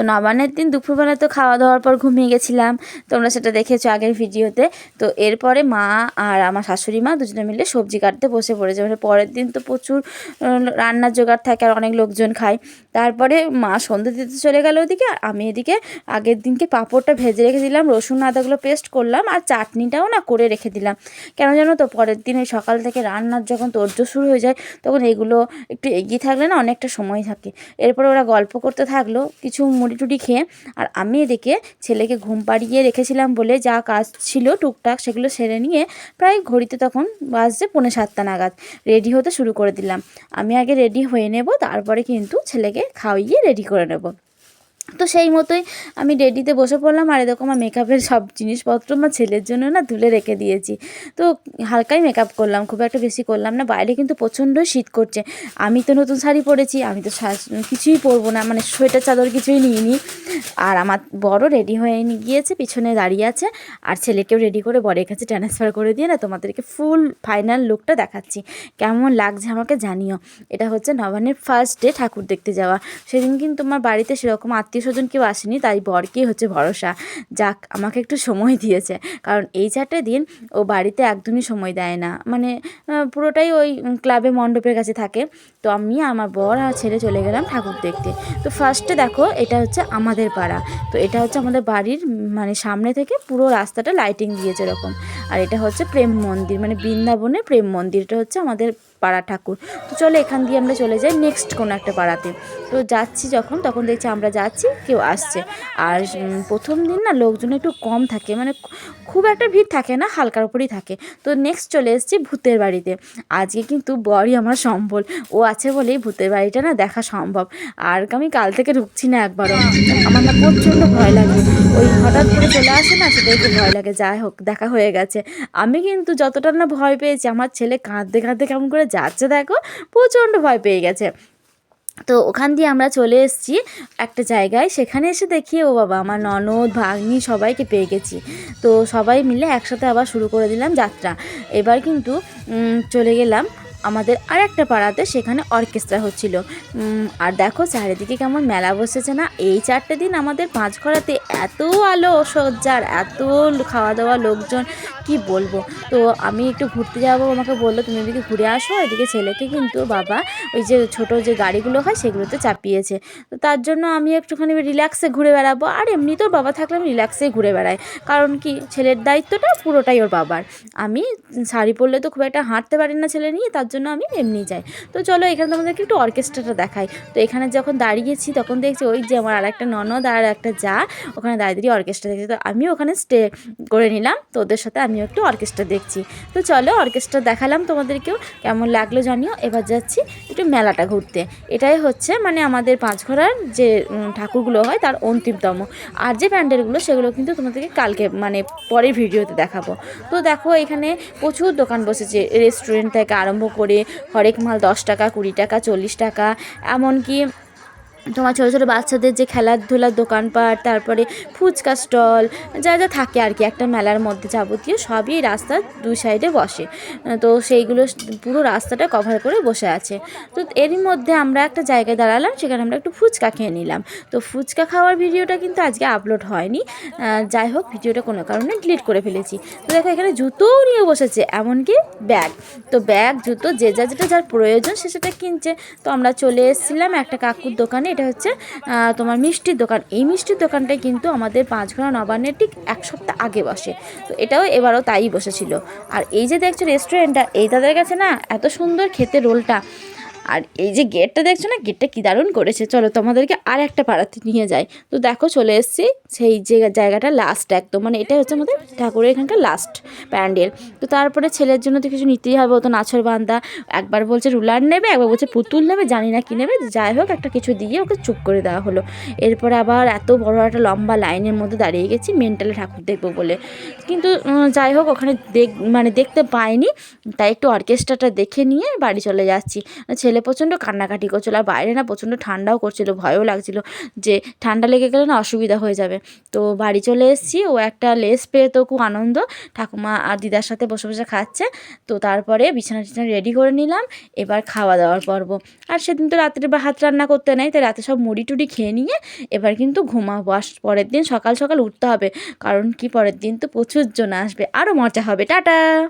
তো নবান্নের দিন দুপুরবেলা তো খাওয়া দাওয়ার পর ঘুমিয়ে গেছিলাম। তোমরা সেটা দেখেছ আগের ভিডিওতে। তো এরপরে মা আর আমার শাশুড়ি মা দুজনে মিলে সবজি কাটতে বসে পড়েছে। মানে পরের দিন তো প্রচুর রান্নার জোগাড় থাকে আর অনেক লোকজন খায়। তারপরে মা সন্ধ্যে দিতে চলে গেল ওদিকে। আর আমি এদিকে আগের দিনকে পাঁপড়টা ভেজে রেখে দিলাম, রসুন, আদাগুলো পেস্ট করলাম আর চাটনিটাও না করে রেখে দিলাম। কেন জানো তো, পরের দিন ওই সকাল থেকে রান্নার যখন তোর্য শুরু হয়ে যায়, তখন এগুলো একটু এগিয়ে থাকলে না অনেকটা সময় থাকে। এরপরে ওরা গল্প করতে থাকল, কিছু মুড়ি টুড়ি খেয়ে আর আমি এদিকে ছেলেকে ঘুম পাড়িয়ে রেখেছিলাম বলে যা কাজ ছিল টুকটাক সেগুলো সেরে নিয়ে প্রায় ঘড়িতে তখন বাজছে পৌনে সাতটা নাগাদ। রেডি হতে শুরু করে দিলাম। আমি আগে রেডি হয়ে নেব, তারপরে কিন্তু ছেলেকে খাওয়িয়ে রেডি করে নেব। তো সেই মতোই আমি রেডিতে বসে পড়লাম আর এরকম আমার মেকআপের সব জিনিসপত্র আমার ছেলের জন্য না তুলে রেখে দিয়েছি। তো হালকাই মেকআপ করলাম, খুব একটা বেশি করলাম না, বাইরে কিন্তু প্রচণ্ড শীত করছে। আমি তো নতুন শাড়ি পরেছি, আমি তো কিছুই পরবো না মানে সোয়েটার চাদর কিছুই নিইনি। আর আমার বড় রেডি হয়ে গিয়েছে, পিছনে দাঁড়িয়ে আছে, আর ছেলেকেও রেডি করে বরের কাছে ট্রান্সফার করে দিয়ে না তোমাদেরকে ফুল ফাইনাল লুকটা দেখাচ্ছি। কেমন লাগছে আমাকে জানিও। এটা হচ্ছে নবান্নের ফার্স্ট ডে ঠাকুর দেখতে যাওয়া। সেদিন কিন্তু আমার বাড়িতে সেরকম আত্মীয় স্বজন কেউ আসেনি, তাই বরকেই হচ্ছে ভরসা। যাক, আমাকে একটু সময় দিয়েছে। কারণ এই চারটে দিন ও বাড়িতে একদমই সময় দেয় না। মানে পুরোটাই ওই ক্লাবে মণ্ডপের কাছে থাকে। তো আমি আমার বর আর ছেলে চলে গেলাম ঠাকুর দেখতে। তো ফার্স্টে দেখো, এটা হচ্ছে আমাদের পাড়া। তো এটা হচ্ছে আমাদের বাড়ির মানে সামনে থেকে পুরো রাস্তাটা লাইটিং দিয়েছে এরকম। আর এটা হচ্ছে প্রেম মন্দির মানে বৃন্দাবনের প্রেম মন্দির। এটা হচ্ছে আমাদের পাড়া ঠাকুর। তো চলো এখান দিয়ে আমরা চলে যাই নেক্সট কোনো একটা পাড়াতে। তো যাচ্ছি যখন, তখন দেখছি আমরা যাচ্ছি, কেউ আসছে। আর প্রথম দিন না লোকজন একটু কম থাকে মানে খুব একটা ভিড় থাকে না, হালকার উপরেই থাকে। তো নেক্সট চলে এসেছি ভূতের বাড়িতে। আজকে কিন্তু বরই আমার সম্বল। ও আছে বলেই ভূতের বাড়িটা না দেখা সম্ভব। আর আমি কাল থেকে ঢুকছি না একবারও। আমার না প্রচণ্ড ভয় লাগে। ওই হঠাৎ করে চলে আসে না, সেটাই খুব ভয় লাগে। যাই হোক, দেখা হয়ে গেছে। আমি কিন্তু যতটা না ভয় পেয়েছি, আমার ছেলে কাঁদতে কাঁদতে কেমন করে যাচ্ছে দেখো, প্রচণ্ড ভয় পেয়ে গেছে। তো ওখান দিয়ে আমরা চলে এসেছি একটা জায়গায়। সেখানে এসে দেখি, ও বাবা, আমার ননদ, ভাগ্নি সবাইকে পেয়ে গেছি। তো সবাই মিলে একসাথে আবার শুরু করে দিলাম যাত্রা। এবার কিন্তু চলে গেলাম। আমাদের আর একটা পাড়াতে সেখানে অর্কেস্ট্রা হচ্ছিল। আর দেখো চারিদিকে কেমন মেলা বসেছে না? এই চারটে দিন আমাদের পাঁচ ঘরাতে এত আলো সজ্জার, এত খাওয়া দাওয়া লোকজন কি বলব? তো আমি একটু ঘুরতে যাব, আমাকে বলল, তুমি এদিকে ঘুরে আসো, এদিকে ছেলেকে কিন্তু বাবা ওই যে ছোট যে গাড়িগুলো হয় সেগুলোতে চাপিয়েছে। তো তার জন্য আমি একটুখানি রিল্যাক্সে ঘুরে বেড়াবো। আর এমনি তোর বাবা থাকলে আমি রিল্যাক্সে ঘুরে বেড়াই। কারণ কি, ছেলের দায়িত্বটা পুরোটাই ওর বাবার। আমি শাড়ি পরলে তো খুব একটা হাঁটতে পারি না ছেলে নিয়ে, তার জন্য আমি এমনি যাই। তো চলো, এখানে তোমাদেরকে একটু অর্কেস্ট্রাটা দেখাই। তো এখানে যখন দাঁড়িয়েছি, তখন দেখছি ওই যে আমার আর একটা ননদ আর একটা যা, ওখানে দাঁড়িয়ে অর্কেস্ট্রা দেখছি। তো আমি ওখানে স্টে করে নিলাম। তো ওদের সাথে আমিও একটু অর্কেস্ট্রা দেখছি। তো চলো অর্কেস্ট্রা দেখালাম তোমাদেরকেও, কেমন লাগল জানিও। এবার যাচ্ছি একটু মেলাটা ঘুরতে। এটাই হচ্ছে মানে আমাদের পাঁচঘোড়ার যে ঠাকুরগুলো হয় তার অন্তিমতম। আর যে প্যান্ডেলগুলো সেগুলো কিন্তু তোমাদেরকে কালকে মানে পরের ভিডিওতে দেখাবো। তো দেখো এখানে প্রচুর দোকান বসেছে। রেস্টুরেন্ট থেকে আরম্ভ করে হরেক মাল দশ টাকা, কুড়ি টাকা, চল্লিশ টাকা। এমনকি তোমার ছোটো ছোটো বাচ্চাদের যে খেলাধুলার দোকানপাট, তারপরে ফুচকা স্টল, যা যা থাকে আর কি, একটা মেলার মধ্যে যাবতীয় সবই এই রাস্তার দুই সাইডে বসে। তো সেইগুলো পুরো রাস্তাটা কভার করে বসে আছে। তো এরই মধ্যে আমরা একটা জায়গায় দাঁড়ালাম, সেখানে আমরা একটু ফুচকা খেয়ে নিলাম। তো ফুচকা খাওয়ার ভিডিওটা কিন্তু আজকে আপলোড হয়নি। যাই হোক, ভিডিওটা কোনো কারণে ডিলিট করে ফেলেছি। তো দেখো, এখানে জুতোও নিয়ে বসেছে, এমনকি ব্যাগ তো ব্যাগ জুতো, যে যা যেটা যার প্রয়োজন, সে সেটা কিনছে। তো আমরা চলে এসেছিলাম একটা কাকুর দোকানে এটা হচ্ছে তোমার মিষ্টির দোকান। এই মিষ্টির দোকানটাই কিন্তু আমাদের পাঁচঘোড়া নবান্নের ঠিক এক সপ্তাহ আগে বসে। তো এটাও এবারও তাই বসেছিল। আর এই যে দেখছ রেস্টুরেন্টটা এই তাদের কাছে না এত সুন্দর খেতে রোলটা আর এই যে গেটটা দেখছ না, গেটটা কী দারুণ করেছে। চলো তোমাদেরকে আর একটা পাড়াতে নিয়ে যাই। তো দেখো চলে এসেছি সেই যে জায়গাটা লাস্ট একদম মানে এটা হচ্ছে আমাদের ঠাকুরের এখানকার লাস্ট প্যান্ডেল। তো তারপরে ছেলের জন্য তো কিছু নিতেই হবে, ও তো নাছর বান্দা। একবার বলছে রুলার নেবে, একবার বলছে পুতুল নেবে, জানি না কী নেবে। যাই হোক, একটা কিছু দিয়ে ওকে চুপ করে দেওয়া হলো। এরপরে আবার এত বড় একটা লম্বা লাইনের মধ্যে দাঁড়িয়ে গেছি, মেন্টালে ঠাকুর দেখব বলে। কিন্তু যাই হোক, ওখানে দেখ মানে দেখতে পাইনি। তাই একটু অর্কেস্ট্রাটা দেখে নিয়ে বাড়ি চলে যাচ্ছি। ছেলে প্রচণ্ড কান্নাকাটি করছিল। আর বাইরে না প্রচণ্ড ঠান্ডাও করছিল, ভয়ও লাগছিল যে ঠান্ডা লেগে গেলে না অসুবিধা হয়ে যাবে। তো বাড়ি চলে এসেছি, ও একটা লেস পেয়ে তো খুব আনন্দ। ঠাকুমা আর দিদার সাথে বসে বসে খাচ্ছে। তো তারপরে বিছানা টিছানা রেডি করে নিলাম, এবার খাওয়া দাওয়ার পর্ব। আর সেদিন তো রাত্রে বা হাত রান্না করতে নেই, তাই রাতে সব মুড়ি টুড়ি খেয়ে নিয়ে এবার কিন্তু ঘুমাবো। আর পরের দিন সকাল সকাল উঠতে হবে, কারণ কি পরের দিন তো প্রচুর জন আসবে আরও মজা হবে। টাটা!